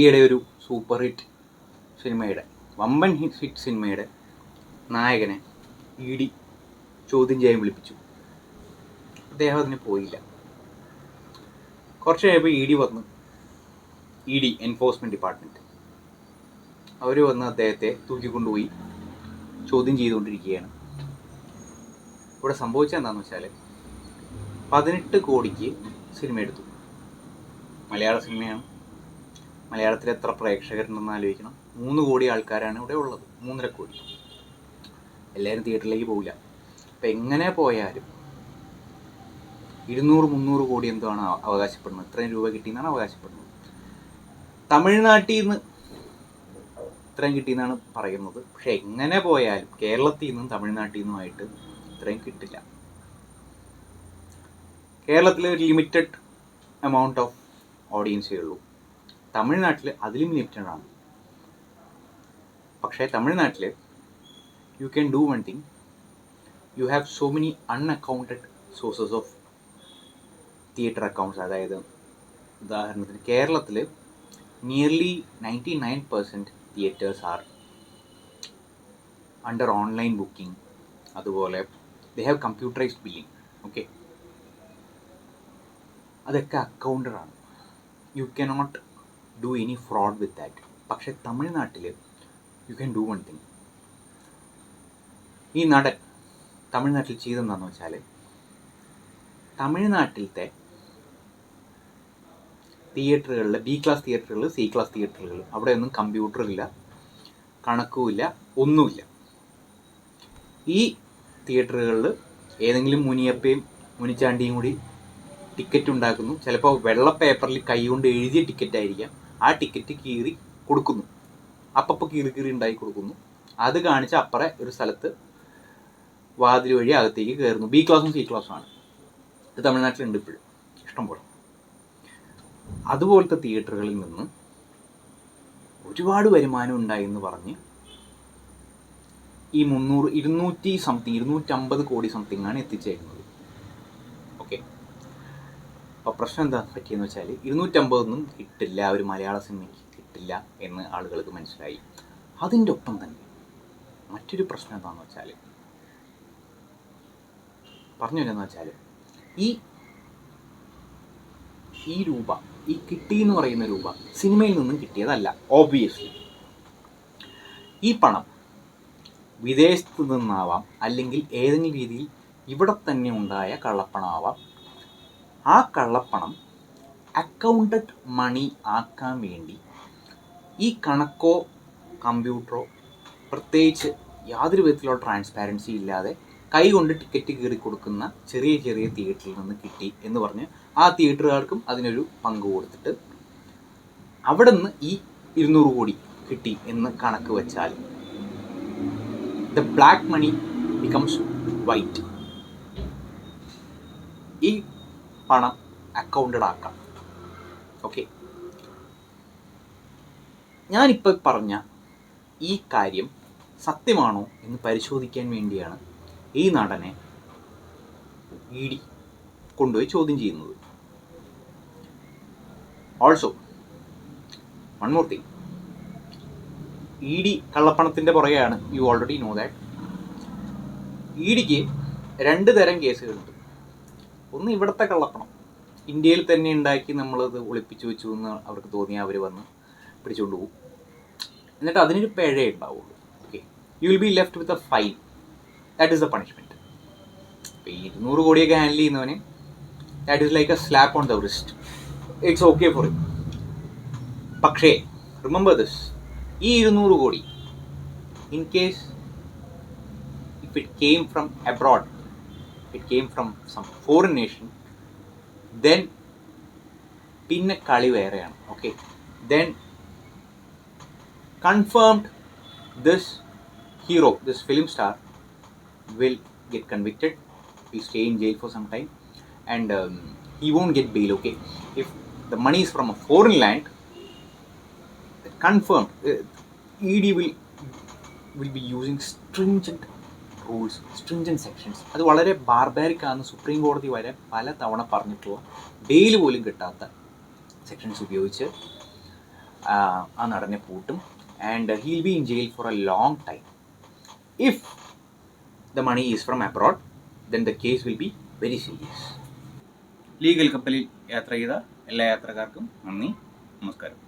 ഈയിടെ ഒരു super hit സിനിമയുടെ വമ്പൻ ഹിറ്റ് ഹിറ്റ് സിനിമയുടെ നായകനെ ഇ ഡി ചോദ്യം ചെയ്യാൻ വിളിപ്പിച്ചു. അദ്ദേഹം അതിന് പോയില്ല. കുറച്ച് കഴിയുമ്പോൾ ഇ ഡി വന്ന് ഇ ഡി എൻഫോഴ്സ്മെന്റ് ഡിപ്പാർട്ട്മെന്റ് അവർ വന്ന് അദ്ദേഹത്തെ തൂക്കിക്കൊണ്ടുപോയി ചോദ്യം ചെയ്തുകൊണ്ടിരിക്കുകയാണ്. ഇവിടെ സംഭവിച്ചത് എന്താണെന്ന് വെച്ചാൽ പതിനെട്ട് കോടിക്ക് സിനിമ എടുത്തു. മലയാള സിനിമയാണ് മലയാളത്തിൽ എത്ര പ്രേക്ഷകരുണ്ടെന്ന് ആലോചിക്കണം. മൂന്ന് കോടി ആൾക്കാരാണ് ഇവിടെ ഉള്ളത്. മൂന്നര കോടി. എല്ലാവരും തിയേറ്ററിലേക്ക് പോകില്ല അപ്പം എങ്ങനെ പോയാലും ഇരുന്നൂറ് മുന്നൂറ് കോടി എന്തോ ആണ് അവകാശപ്പെടുന്നത്? ഇത്രയും രൂപ കിട്ടിയെന്നാണ് അവകാശപ്പെടുന്നത്. തമിഴ്നാട്ടിൽ നിന്ന് ഇത്രയും കിട്ടിയെന്നാണ് പറയുന്നത്. പക്ഷെ എങ്ങനെ പോയാലും കേരളത്തിൽ നിന്നും തമിഴ്നാട്ടിൽ നിന്നുമായിട്ട് ഇത്രയും കിട്ടില്ല. കേരളത്തിൽ ഒരു ലിമിറ്റഡ് എമൗണ്ട് ഓഫ് ഓഡിയൻസേ ഉള്ളൂ തമിഴ്നാട്ടിൽ അതിലും ലിമിറ്റഡ് ആണ്. പക്ഷേ തമിഴ്നാട്ടിൽ you can do one thing you have so many unaccounted sources of theatre accounts അതായത് ഉദാഹരണത്തിന് കേരളത്തിൽ nearly ninety nine percent theatres are under online booking അതുപോലെ they have computerised billing okay അതൊക്കെ അക്കൗണ്ടറാണ് you K cannot do any fraud with that പക്ഷെ തമിഴ്നാട്ടിൽ you can do one thing ഈ നടൻ തമിഴ്നാട്ടിൽ ചെയ്തെന്താണെന്ന് വെച്ചാൽ തമിഴ്നാട്ടിലത്തെ തിയേറ്ററുകളിൽ ബി ക്ലാസ് തിയേറ്ററുകൾ സി ക്ലാസ് തിയേറ്ററുകൾ അവിടെ ഒന്നും കമ്പ്യൂട്ടറില്ല കണക്കുമില്ല ഒന്നുമില്ല ഈ തിയേറ്ററുകളിൽ ഏതെങ്കിലും മുനിയപ്പയും മുനിച്ചാണ്ടിയും കൂടി ടിക്കറ്റ് ഉണ്ടാക്കുന്നു. ചിലപ്പോൾ വെള്ള പേപ്പറിൽ കൈകൊണ്ട് എഴുതിയ ടിക്കറ്റ് ആയിരിക്കാം. ആ ടിക്കറ്റ് കീറി കൊടുക്കുന്നു. അപ്പപ്പോൾ കീറി കീറി ഉണ്ടാക്കി കൊടുക്കുന്നു. അത് കാണിച്ച് അപ്പുറം ഒരു സ്ഥലത്ത് വാതിൽ വഴി അകത്തേക്ക് കയറുന്നു. ബി ക്ലാസ്സും സി ക്ലാസ്സും ആണ്. ഇത് തമിഴ്നാട്ടിലുണ്ട് ഇപ്പോഴും. ഇഷ്ടംപോലെ. അതുപോലത്തെ തിയേറ്ററുകളിൽ നിന്ന് ഒരുപാട് വരുമാനം ഉണ്ടായി എന്ന് പറഞ്ഞ് ഈ മുന്നൂറ് ഇരുന്നൂറ്റി സംതിങ് ഇരുന്നൂറ്റമ്പത് കോടി സംതിങ് ആണ് എത്തിച്ചേക്കുന്നത് ഓക്കെ അപ്പോൾ പ്രശ്നം എന്താ പറ്റിയെന്ന് വെച്ചാൽ ഇരുന്നൂറ്റമ്പതൊന്നും കിട്ടില്ല ഒരു മലയാള സിനിമയ്ക്ക് കിട്ടില്ല എന്ന് ആളുകൾക്ക് മനസ്സിലായി. അതിന്റെ ഒപ്പം തന്നെ മറ്റൊരു പ്രശ്നം എന്താണെന്ന് വെച്ചാൽ പറഞ്ഞു വരുന്നതെന്ന് വെച്ചാൽ ഈ ഈ രൂപ ഈ കിട്ടി എന്ന് പറയുന്ന രൂപ സിനിമയിൽ നിന്നും കിട്ടിയതല്ല ഓബിയസ്ലി ഈ പണം വിദേശത്ത് നിന്നാവാം അല്ലെങ്കിൽ ഏതെങ്കിലും രീതിയിൽ ഇവിടെ തന്നെ ഉണ്ടായ കള്ളപ്പണമാവാം. ആ കള്ളപ്പണം അക്കൗണ്ടഡ് മണി ആക്കാൻ വേണ്ടി ഈ കണക്കോ കമ്പ്യൂട്ടറോ പ്രത്യേകിച്ച് യാതൊരു വിധത്തിലുള്ള ട്രാൻസ്പാരൻസി ഇല്ലാതെ കൈകൊണ്ട് ടിക്കറ്റ് കീറി കൊടുക്കുന്ന ചെറിയ ചെറിയ തിയേറ്ററിൽ നിന്ന് കിട്ടി എന്ന് പറഞ്ഞ് ആ തിയേറ്ററുകാർക്കും അതിനൊരു പങ്ക് കൊടുത്തിട്ട് അവിടെ നിന്ന് ഈ ഇരുന്നൂറ് കോടി കിട്ടി എന്ന് കണക്ക് വെച്ചാൽ the black money becomes white ഈ പണം അക്കൗണ്ടഡ് ആക്കാം. ഓക്കെ ഞാനിപ്പോൾ പറഞ്ഞ ഈ കാര്യം സത്യമാണോ എന്ന് പരിശോധിക്കാൻ വേണ്ടിയാണ് ഈ നടനെ ഇ ഡി കൊണ്ടുപോയി ചോദ്യം ചെയ്യുന്നത്. Also one more thing E D കള്ളപ്പണത്തിന്റെ പുറകെയാണ് you already know that E ഡിക്ക് രണ്ട് തരം കേസുകളുണ്ട്. ഒന്ന് ഇവിടുത്തെ കള്ളപ്പണം. ഇന്ത്യയിൽ തന്നെ ഉണ്ടാക്കി നമ്മളത് ഒളിപ്പിച്ചു വെച്ചു എന്ന് അവർക്ക് തോന്നിയ അവർ വന്ന് പിടിച്ചുകൊണ്ട് പോകും എന്നിട്ട് അതിനൊരു പിഴയേ ഉണ്ടാവുള്ളൂ. Okay you will be left with a fine that is the punishment ഇപ്പോൾ ഇരുന്നൂറ് കോടിയൊക്കെ handle ചെയ്യുന്നവന് that is like a slap on the wrist it's okay for it പക്ഷേ റിമെമ്പർ ദിസ് ഈ ഇരുന്നൂറ് crore in case if it came from abroad It came from some foreign nation then പിന്നെ കളി വേറെയാണ് okay then confirmed this hero, this film star, will get convicted. He'll stay in jail for some time, and um, he won't get bail. Okay, if the money is from a foreign land, confirmed, uh, ED will will be using stringent rules stringent sections അത് വളരെ ബാർബാരിക് ആണെന്ന് supreme കോടതി വരെ പല തവണ പറഞ്ഞിട്ടുള്ള bail പോലും കിട്ടാത്ത സെക്ഷൻസ് ഉപയോഗിച്ച് ആ നടനെ പൂട്ടും. And he'll be in jail for a long time if the money is from abroad then the case will be very serious legal കപ്പലിൽ യാത്ര ചെയ്ത എല്ലാ യാത്രക്കാർക്കും നന്ദി. നമസ്കാരം.